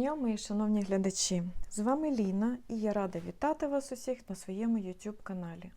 дня, мої шановні глядачі! З вами Ліна і я рада вітати вас усіх на своєму YouTube каналі.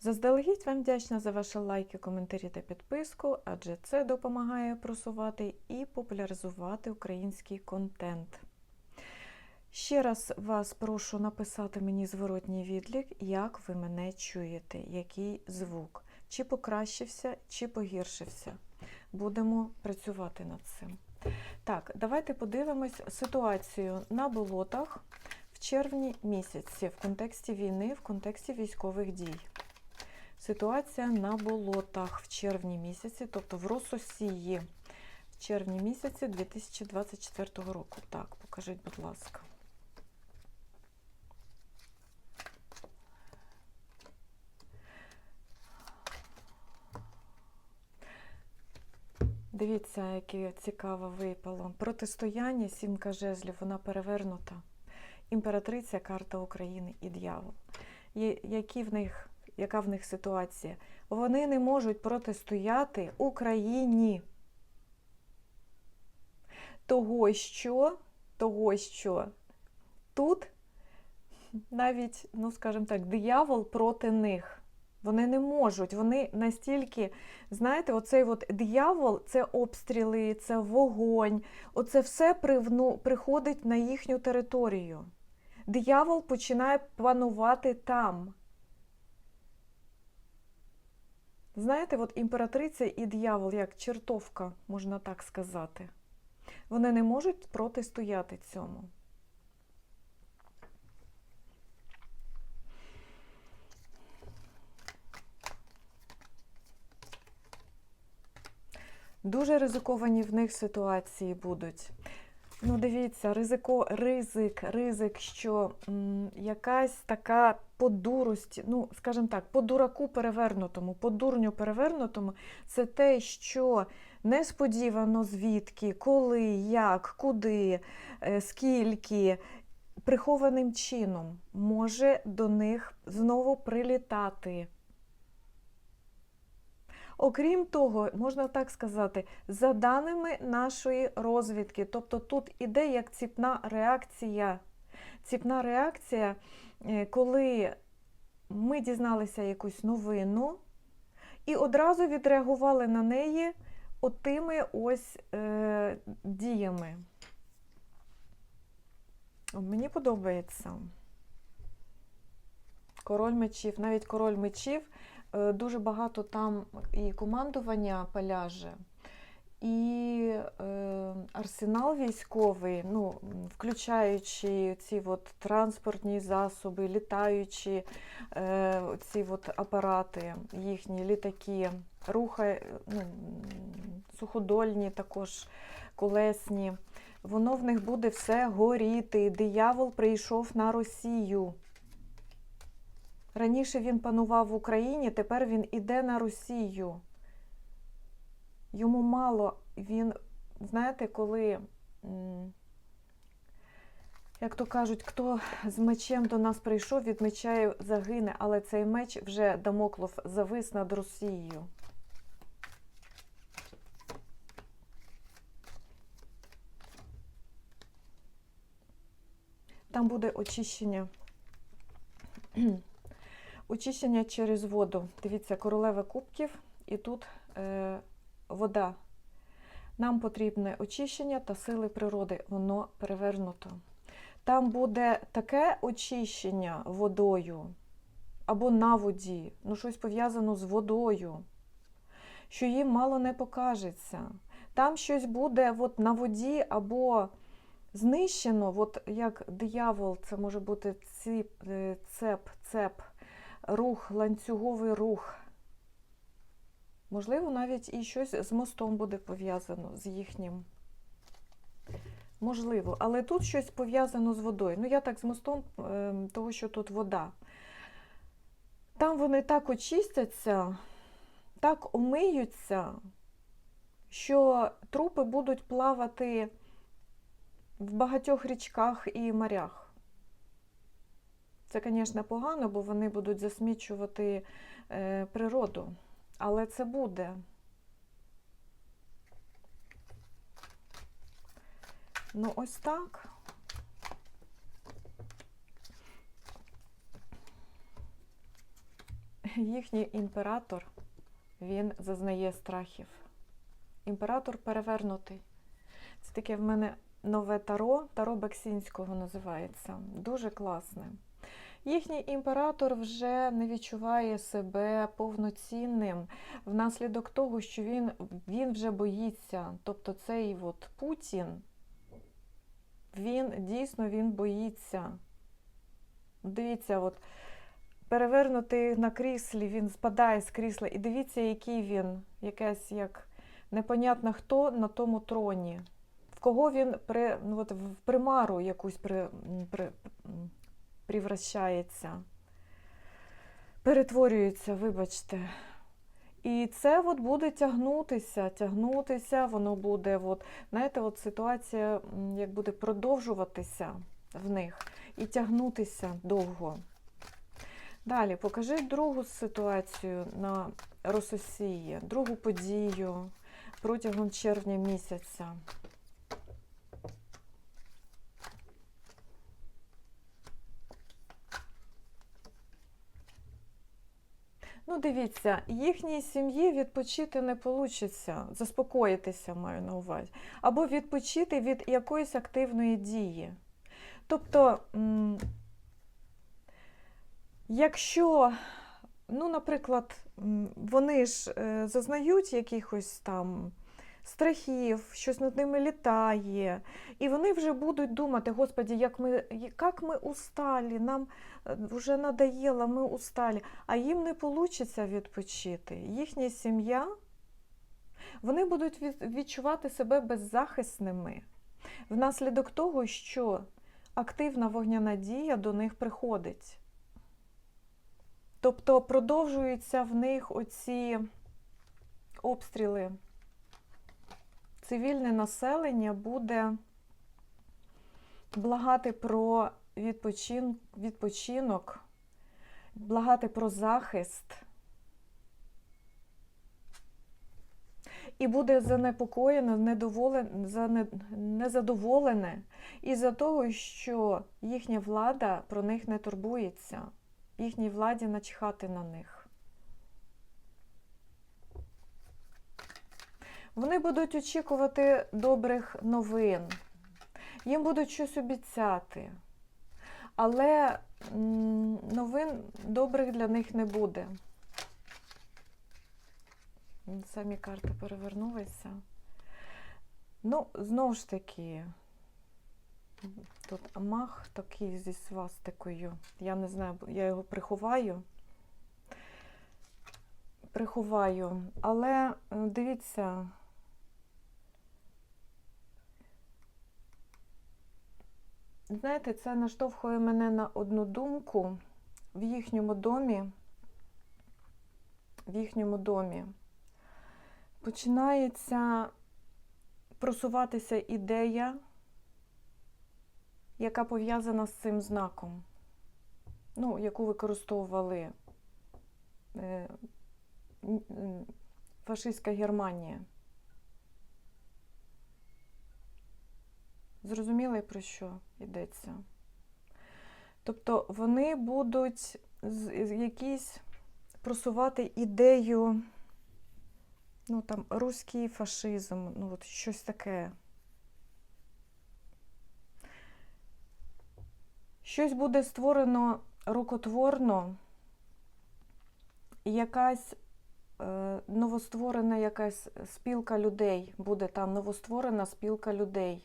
Заздалегідь вам вдячна за ваші лайки, коментарі та підписку, адже це допомагає просувати і популяризувати український контент. Ще раз вас прошу написати мені зворотній відлік, як ви мене чуєте, який звук, чи покращився, чи погіршився. Будемо працювати над цим. Так, давайте подивимось ситуацію на болотах в червні місяці в контексті війни, в контексті військових дій. Ситуація на болотах в червні місяці, тобто в Рососії в червні місяці 2024 року. Так, покажіть, будь ласка. Дивіться, яке цікаво випало. Протистояння, сімка жезлів, вона перевернута. Імператриця, карта України і дьявол. Які в них, яка в них ситуація? Вони не можуть протистояти Україні. Того, що, того, що тут навіть, ну скажімо так, диявол проти них. Вони не можуть, вони настільки, знаєте, оцей от диявол це обстріли, це вогонь, оце все привну, приходить на їхню територію. Диявол починає панувати там. Знаєте, от імператриця і диявол, як чертовка, можна так сказати. Вони не можуть протистояти цьому. Дуже ризиковані в них ситуації будуть. Ну, дивіться, ризико, ризик, ризик, що м, якась така подурость, ну, скажімо так, по дураку перевернутому, по дурню перевернутому, це те, що несподівано звідки, коли, як, куди, е, скільки, прихованим чином може до них знову прилітати. Окрім того, можна так сказати, за даними нашої розвідки, тобто тут іде як ціпна реакція. Ціпна реакція, е, коли ми дізналися якусь новину і одразу відреагували на неї отими ось е, діями. Мені подобається. Король мечів, навіть король мечів дуже багато там і командування поляже, і е, арсенал військовий, ну, включаючи ці от транспортні засоби, літаючі е, ці от апарати, їхні літаки, рухай, ну, суходольні, також колесні. Воно в них буде все горіти. Диявол прийшов на Росію. Раніше він панував в Україні, тепер він іде на Росію. Йому мало, він, знаєте, коли, як то кажуть, хто з мечем до нас прийшов, від меча загине, але цей меч вже Дамоклов завис над Росією. Там буде очищення. Очищення через воду. Дивіться, королева кубків і тут е, вода. Нам потрібне очищення та сили природи. Воно перевернуто. Там буде таке очищення водою або на воді, ну щось пов'язано з водою, що їм мало не покажеться. Там щось буде от на воді або знищено, от як диявол, це може бути ціп, е, цеп, цеп, рух, ланцюговий рух. Можливо, навіть і щось з мостом буде пов'язано з їхнім. Можливо, але тут щось пов'язано з водою. Ну, я так з мостом, е, того, що тут вода. Там вони так очистяться, так омиються, що трупи будуть плавати в багатьох річках і морях. Це, звісно, погано, бо вони будуть засмічувати е, природу. Але це буде. Ну, ось так. Їхній імператор, він зазнає страхів. Імператор перевернутий. Це таке в мене нове таро, таро Бексінського називається. Дуже класне. Їхній імператор вже не відчуває себе повноцінним внаслідок того, що він, він вже боїться. Тобто цей от Путін, він дійсно він боїться. Дивіться, от перевернутий на кріслі, він спадає з крісла. І дивіться, який він, якась як непонятно хто на тому троні. В кого він при, ну, от, в примару якусь при, при, привращається, перетворюється, вибачте. І це от буде тягнутися, тягнутися, воно буде, от, знаєте, от ситуація як буде продовжуватися в них і тягнутися довго. Далі, покажи другу ситуацію на Рососії, другу подію протягом червня місяця. Ну, дивіться, їхній сім'ї відпочити не вийде, заспокоїтися маю на увазі, або відпочити від якоїсь активної дії. Тобто, якщо, ну, наприклад, вони ж е, зазнають якихось там страхів, щось над ними літає, і вони вже будуть думати, Господі, як ми, як ми усталі, нам е, вже надоело, ми усталі, а їм не вийде відпочити. Їхня сім'я, вони будуть відчувати себе беззахисними внаслідок того, що активна вогняна дія до них приходить. Тобто продовжуються в них оці обстріли. Цивільне населення буде благати про відпочин... відпочинок, благати про захист. І буде занепокоєне, недоволене, незадоволене із-за того, що їхня влада про них не турбується, їхній владі начхати на них. Вони будуть очікувати добрих новин, їм будуть щось обіцяти, але новин добрих для них не буде. Самі карти перевернулися. Ну, знову ж таки, тут мах такий зі свастикою. Я не знаю, я його приховаю. Приховаю, але дивіться. Знаєте, це наштовхує мене на одну думку в їхньому домі. В їхньому домі починається просуватися ідея, яка пов'язана з цим знаком, ну, яку використовували е, фашистська Германія. Зрозуміли, про що йдеться? Тобто вони будуть якісь просувати ідею, ну там, руський фашизм, ну от щось таке. Щось буде створено рукотворно, якась е, новостворена якась спілка людей, буде там новостворена спілка людей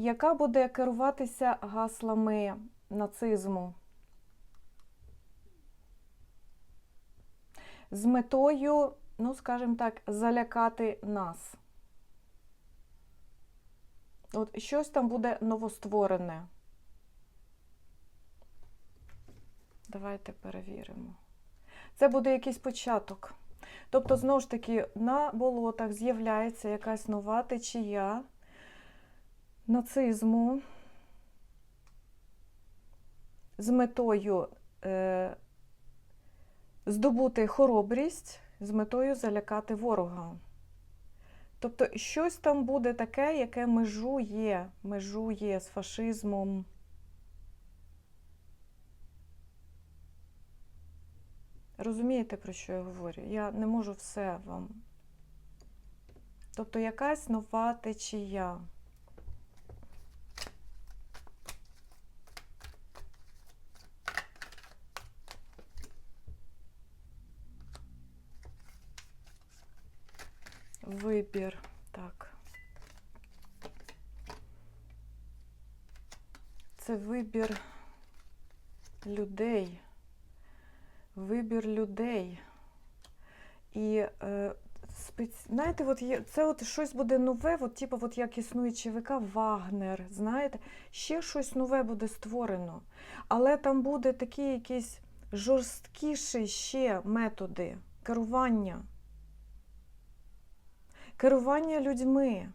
яка буде керуватися гаслами нацизму з метою, ну, скажімо так, залякати нас. От щось там буде новостворене. Давайте перевіримо. Це буде якийсь початок. Тобто, знову ж таки, на болотах з'являється якась нова течія нацизму з метою е, здобути хоробрість, з метою залякати ворога. Тобто щось там буде таке, яке межує, межує з фашизмом. Розумієте, про що я говорю? Я не можу все вам. Тобто якась нова течія. Вибір. Так. Це вибір людей. Вибір людей. І е, спец... знаєте, от є, це от щось буде нове, от, типу, от як існує ЧВК Вагнер, знаєте, ще щось нове буде створено. Але там буде такі якісь жорсткіші ще методи керування. Керування людьми.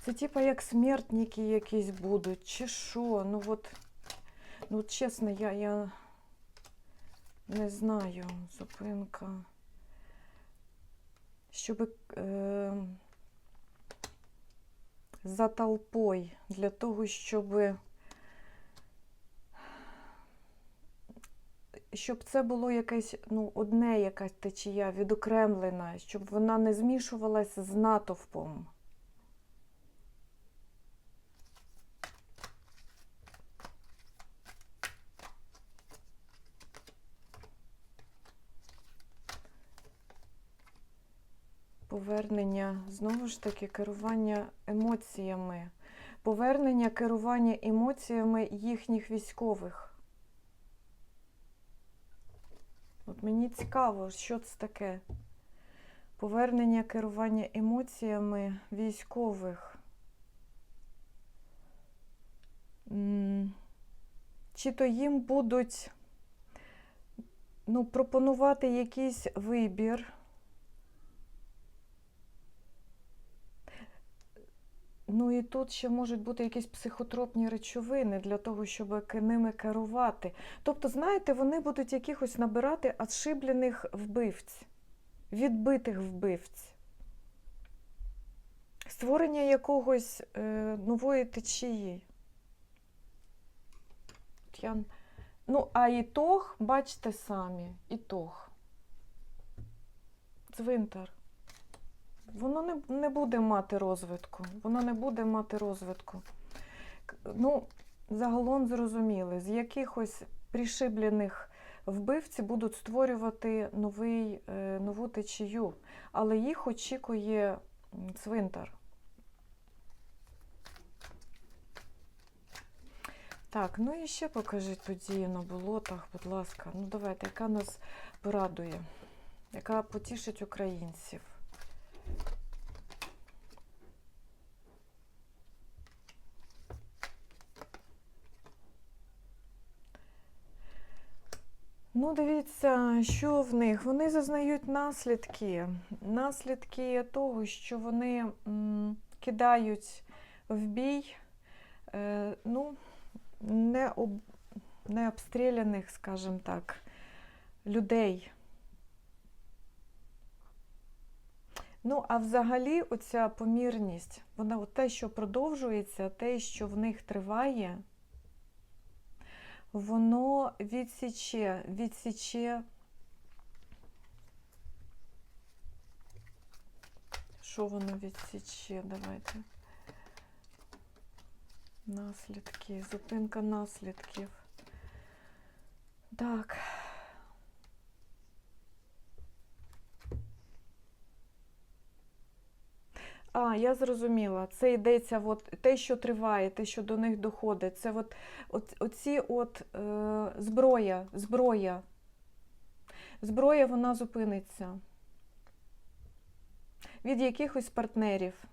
Це типа як смертники якісь будуть, чи що? Ну от, ну чесно, я, я не знаю, зупинка. Щоб е, за толпою, для того, щоб щоб це було якесь, ну, одне якась течія, відокремлена, щоб вона не змішувалася з натовпом. Повернення, знову ж таки, керування емоціями, повернення керування емоціями їхніх військових. От мені цікаво, що це таке. Повернення керування емоціями військових. Чи то їм будуть ну, пропонувати якийсь вибір. Ну і тут ще можуть бути якісь психотропні речовини для того, щоб ними керувати. Тобто, знаєте, вони будуть якихось набирати отшиблених вбивць, відбитих вбивць. Створення якогось е, нової течії. Я... Ну, а ітог, бачите самі, ітог. Цвинтар. Воно не, не буде мати розвитку. Воно не буде мати розвитку. Ну, загалом зрозуміли, з якихось пришиблених вбивці будуть створювати новий, е, нову течію, але їх очікує цвинтар. Так, ну і ще покажіть події на болотах, будь ласка. Ну давайте, яка нас порадує, яка потішить українців. Ну, дивіться, що в них? Вони зазнають наслідки. Наслідки того, що вони кидають в бій е, ну, не, об, не обстріляних, скажімо так, людей. Ну, а взагалі, оця помірність, вона те, що продовжується, те, що в них триває, воно відсіче, відсіче. Що воно відсіче? Давайте. Наслідки, зупинка наслідків. Так. Я зрозуміла. Це йдеться от, те, що триває, те, що до них доходить. Це от, от, оці от е, зброя, зброя. Зброя вона зупиниться від якихось партнерів.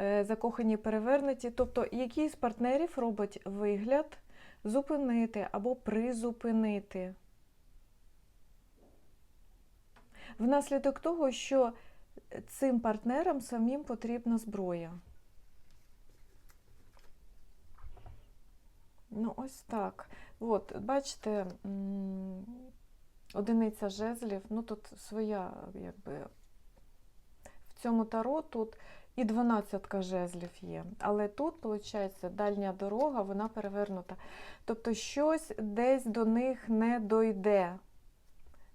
Е, закохані перевернуті. Тобто, який з партнерів робить вигляд зупинити або призупинити. Внаслідок того, що цим партнерам самим потрібна зброя. Ну, ось так. От, бачите, одиниця жезлів, ну тут своя, якби, в цьому таро тут і дванадцятка жезлів є. Але тут, виходить, дальня дорога, вона перевернута. Тобто щось десь до них не дойде.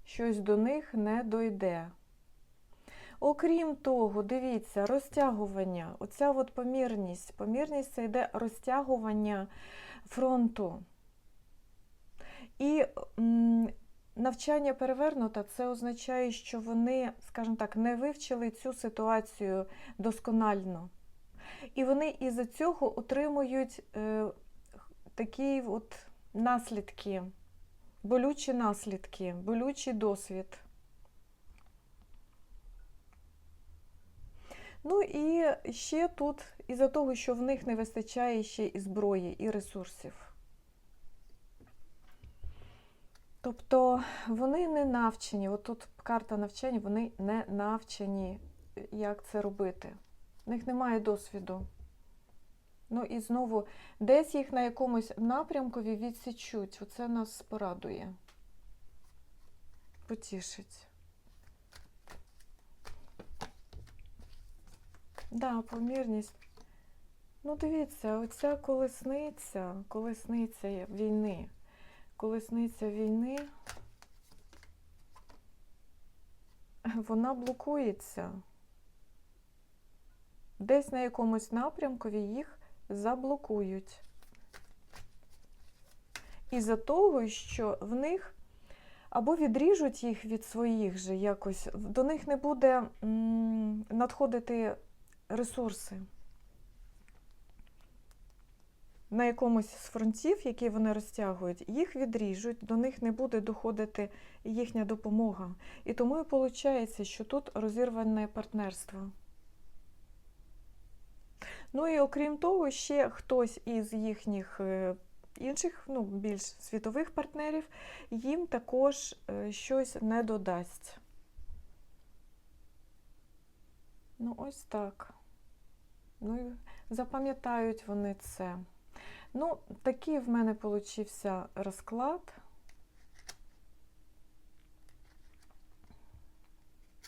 Щось до них не дойде. Окрім того, дивіться, розтягування. Оця от помірність. Помірність це йде розтягування фронту. І навчання перевернута, це означає, що вони, скажімо так, не вивчили цю ситуацію досконально. І вони із-за цього отримують е, такі от наслідки, болючі наслідки, болючий досвід. Ну і ще тут, із-за того, що в них не вистачає ще і зброї, і ресурсів. Тобто вони не навчені, от тут карта навчання, вони не навчені, як це робити. В них немає досвіду. Ну і знову, десь їх на якомусь напрямкові відсічуть. Оце нас порадує. Потішить. Да, помірність. Ну, дивіться, оця колесниця, колесниця війни. Колесниця війни, вона блокується. Десь на якомусь напрямкові їх заблокують. Із-за того, що в них або відріжуть їх від своїх же якось, до них не буде надходити ресурси. На якомусь з фронтів, які вони розтягують, їх відріжуть, до них не буде доходити їхня допомога. І тому і виходить, що тут розірване партнерство. Ну і окрім того, ще хтось із їхніх е, інших, ну, більш світових партнерів, їм також е, щось не додасть. Ну, ось так. Ну, запам'ятають вони це. Ну, такий в мене получився розклад.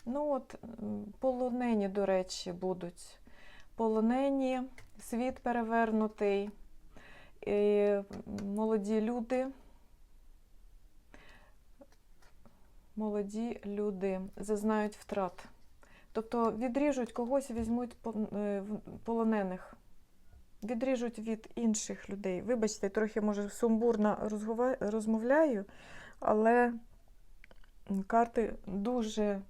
Ну, от, полонені, до речі, будуть. Полонені, світ перевернутий, і молоді люди. Молоді люди зазнають втрат. Тобто відріжуть когось, візьмуть е, полонених відріжуть від інших людей. Вибачте, трохи, може, сумбурно розмовляю, але карти дуже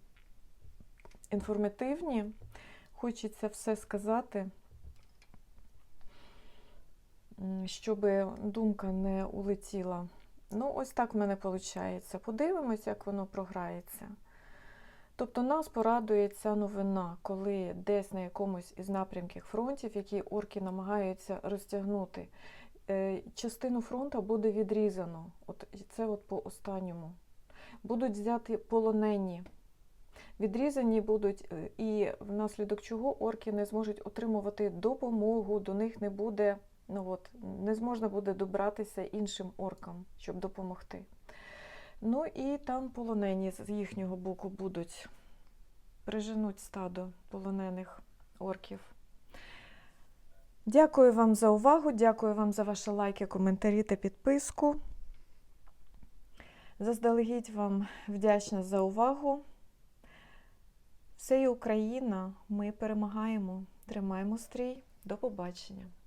інформативні. Хочеться все сказати, щоб думка не улетіла. Ну, ось так в мене виходить. Подивимось, як воно програється. Тобто нас порадує ця новина, коли десь на якомусь із напрямків фронтів, які орки намагаються розтягнути, е, частину фронту буде відрізано. От Це от по останньому. Будуть взяти полонені. Відрізані будуть, е, і внаслідок чого орки не зможуть отримувати допомогу, до них не буде, ну от, не зможна буде добратися іншим оркам, щоб допомогти. Ну і там полонені з їхнього боку будуть приженуть стадо полонених орків. Дякую вам за увагу, дякую вам за ваші лайки, коментарі та підписку. Заздалегідь вам вдячна за увагу. Все є Україна, ми перемагаємо, тримаємо стрій. До побачення!